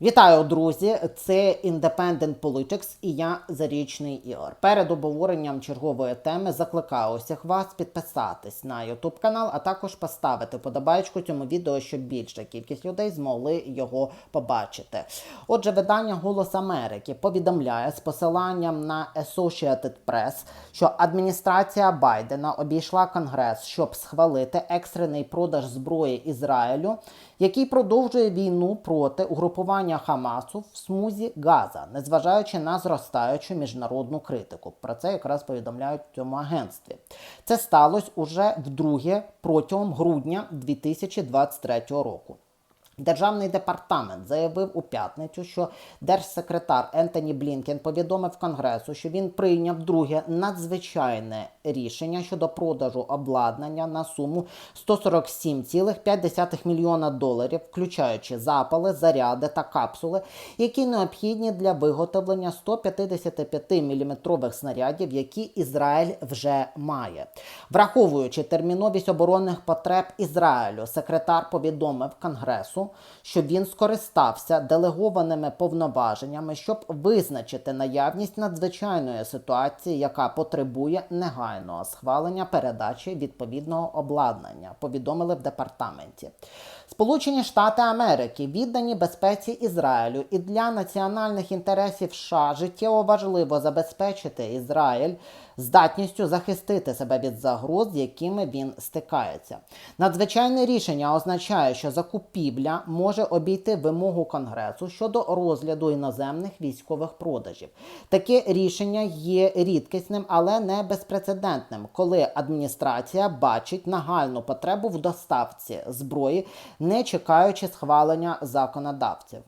Вітаю, друзі! Це Independent Politics і я Зарічний Ігор. Перед обговоренням чергової теми закликаю усіх вас підписатись на YouTube канал, а також поставити подобаєчку цьому відео, щоб більша кількість людей змогли його побачити. Отже, видання Голос Америки повідомляє з посиланням на Associated Press, що адміністрація Байдена обійшла Конгрес, щоб схвалити екстрений продаж зброї Ізраїлю, який продовжує війну проти угрупування Хамасу в смузі Газа, незважаючи на зростаючу міжнародну критику. Про це якраз повідомляють в цьому агентстві. Це сталося уже вдруге протягом грудня 2023 року. Державний департамент заявив у п'ятницю, що держсекретар Ентоні Блінкен повідомив Конгресу, що він прийняв друге надзвичайне рішення щодо продажу обладнання на суму 147,5 мільйона доларів, включаючи запали, заряди та капсули, які необхідні для виготовлення 155-мм снарядів, які Ізраїль вже має. Враховуючи терміновість оборонних потреб Ізраїлю, секретар повідомив Конгресу, що він скористався делегованими повноваженнями, щоб визначити наявність надзвичайної ситуації, яка потребує негайного схвалення передачі відповідного обладнання. Повідомили в департаменті. Сполучені Штати Америки віддані безпеці Ізраїлю і для національних інтересів США життєво важливо забезпечити Ізраїль здатністю захистити себе від загроз, з якими він стикається. Надзвичайне рішення означає, що закупівля може обійти вимогу Конгресу щодо розгляду іноземних військових продажів. Таке рішення є рідкісним, але не безпрецедентним, коли адміністрація бачить нагальну потребу в доставці зброї, не чекаючи схвалення законодавців.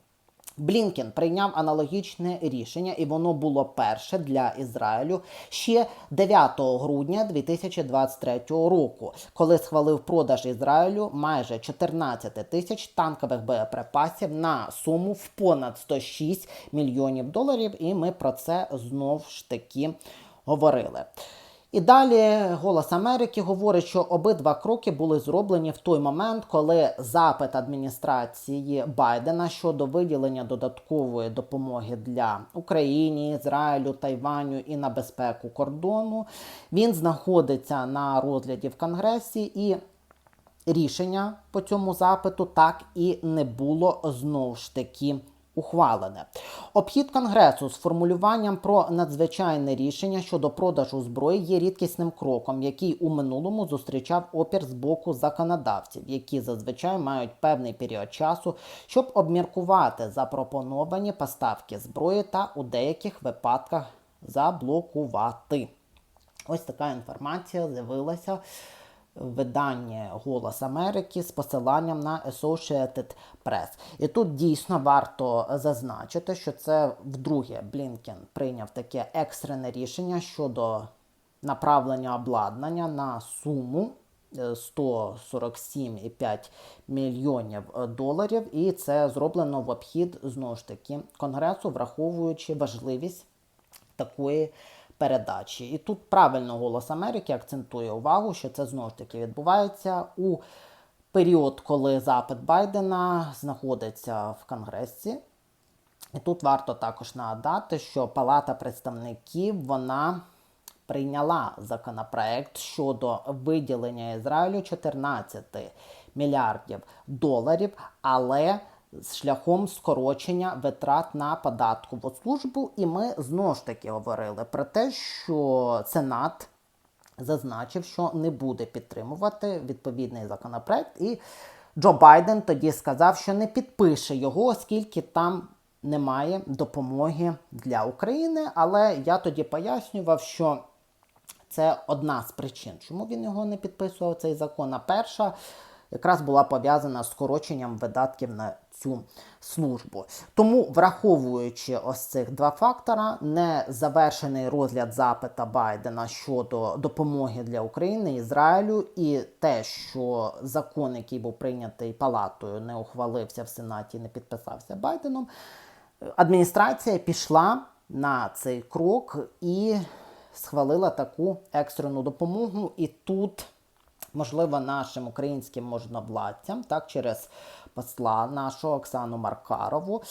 Блінкен прийняв аналогічне рішення, і воно було перше для Ізраїлю ще 9 грудня 2023 року, коли схвалив продаж Ізраїлю майже 14 тисяч танкових боєприпасів на суму в понад 106 мільйонів доларів. І ми про це знов ж таки говорили. І далі Голос Америки говорить, що обидва кроки були зроблені в той момент, коли запит адміністрації Байдена щодо виділення додаткової допомоги для України, Ізраїлю, Тайваню і на безпеку кордону він знаходиться на розгляді в Конгресі і. Рішення по цьому запиту так і не було знову ж таки ухвалене. Обхід Конгресу з формулюванням про надзвичайне рішення щодо продажу зброї є рідкісним кроком, який у минулому зустрічав опір з боку законодавців, які зазвичай мають певний період часу, щоб обміркувати запропоновані поставки зброї та у деяких випадках заблокувати. Ось така інформація з'явилася видання Голос Америки з посиланням на Associated Press. І тут дійсно варто зазначити, що це вдруге Блінкен прийняв таке екстрене рішення щодо направлення обладнання на суму. 147,5 мільйонів доларів, і це зроблено в обхід знову ж таки конгресу, враховуючи важливість такої передачі. І тут правильно голос Америки акцентує увагу, що це знову ж таки відбувається у період, коли запит Байдена знаходиться в Конгресі. І тут варто також нагадати, що Палата представників вона прийняла законопроект щодо виділення Ізраїлю 14 мільярдів доларів, але шляхом скорочення витрат на податкову службу. І ми знову ж таки говорили про те, що Сенат зазначив, що не буде підтримувати відповідний законопроект. І Джо Байден тоді сказав, що не підпише його, оскільки там немає допомоги для України. Але я тоді пояснював, що це одна з причин, чому він його не підписував цей закон. А перша якраз була пов'язана з скороченням видатків на цю службу. Тому, враховуючи ось цих два фактора, незавершений розгляд запита Байдена щодо допомоги для України, Ізраїлю, і те, що закон, який був прийнятий палатою, не ухвалився в Сенаті, не підписався Байденом, адміністрація пішла на цей крок і схвалила таку екстрену допомогу. І тут можливо, нашим українським можновладцям, так, через посла нашого Оксану Маркарову.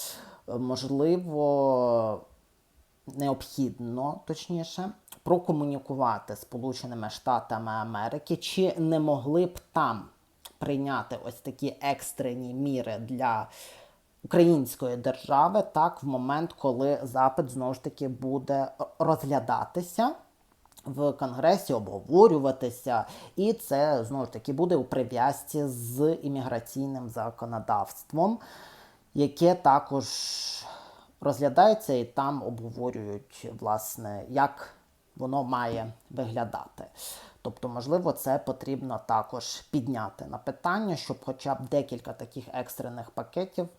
Е, Можливо, необхідно, точніше, прокомунікувати Сполученими Штатами Америки, чи не могли б там прийняти ось такі екстрені міри для української держави, так, в момент, коли запит знову ж таки буде розглядатися. В конгресі обговорюватися, і це знову ж таки буде у прив'язці з імміграційним законодавством, яке також розглядається і там обговорюють, власне, як воно має виглядати. Тобто, можливо, це потрібно також підняти на питання, щоб хоча б декілька таких екстрених пакетів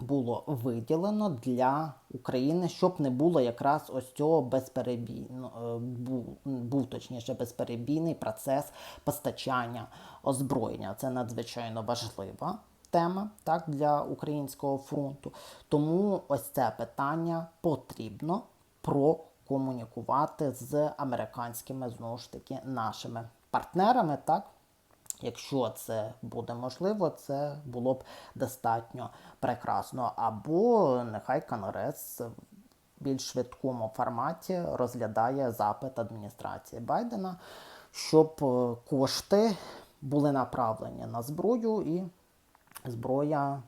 було виділено для України, щоб не було якраз ось цього безперебійно був, був точніше безперебійний процес постачання озброєння. Це надзвичайно важлива тема так для українського фронту. Тому ось це питання потрібно прокомунікувати з американськими знову ж таки нашими партнерами, так. Якщо це буде можливо, це було б достатньо прекрасно. Або нехай Конгрес в більш швидкому форматі розглядає запит адміністрації Байдена, щоб е, кошти були направлені на зброю, і зброя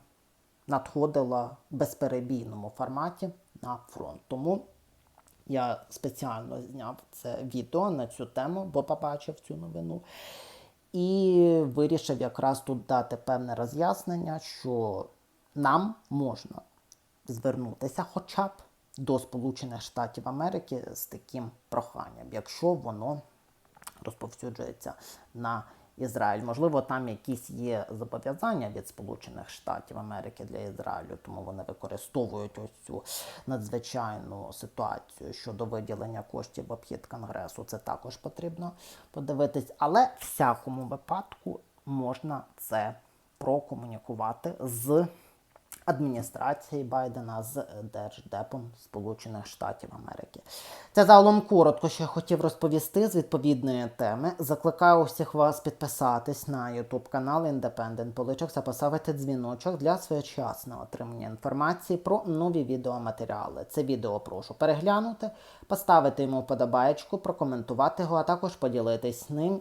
надходила в безперебійному форматі на фронт. Тому я спеціально зняв це відео на цю тему, бо побачив цю новину. І вирішив якраз тут дати певне роз'яснення, що нам можна звернутися хоча б до Сполучених Штатів Америки з таким проханням, якщо воно розповсюджується на Ізраїль. Можливо, там якісь є зобов'язання від Сполучених Штатів Америки для Ізраїлю, тому вони використовують ось цю надзвичайну ситуацію щодо виділення коштів в обхід Конгресу. Це також потрібно подивитись. Але в всякому випадку можна це прокомунікувати з адміністрації Байдена з Держдепом Сполучених Штатів Америки. Це загалом коротко, що я хотів розповісти з відповідної теми. Закликаю всіх вас підписатись на YouTube канал Independent Politics та поставити дзвіночок для своєчасного отримання інформації про нові відеоматеріали. Це відео прошу переглянути, поставити йому вподобаєчку, прокоментувати його, а також поділитись ним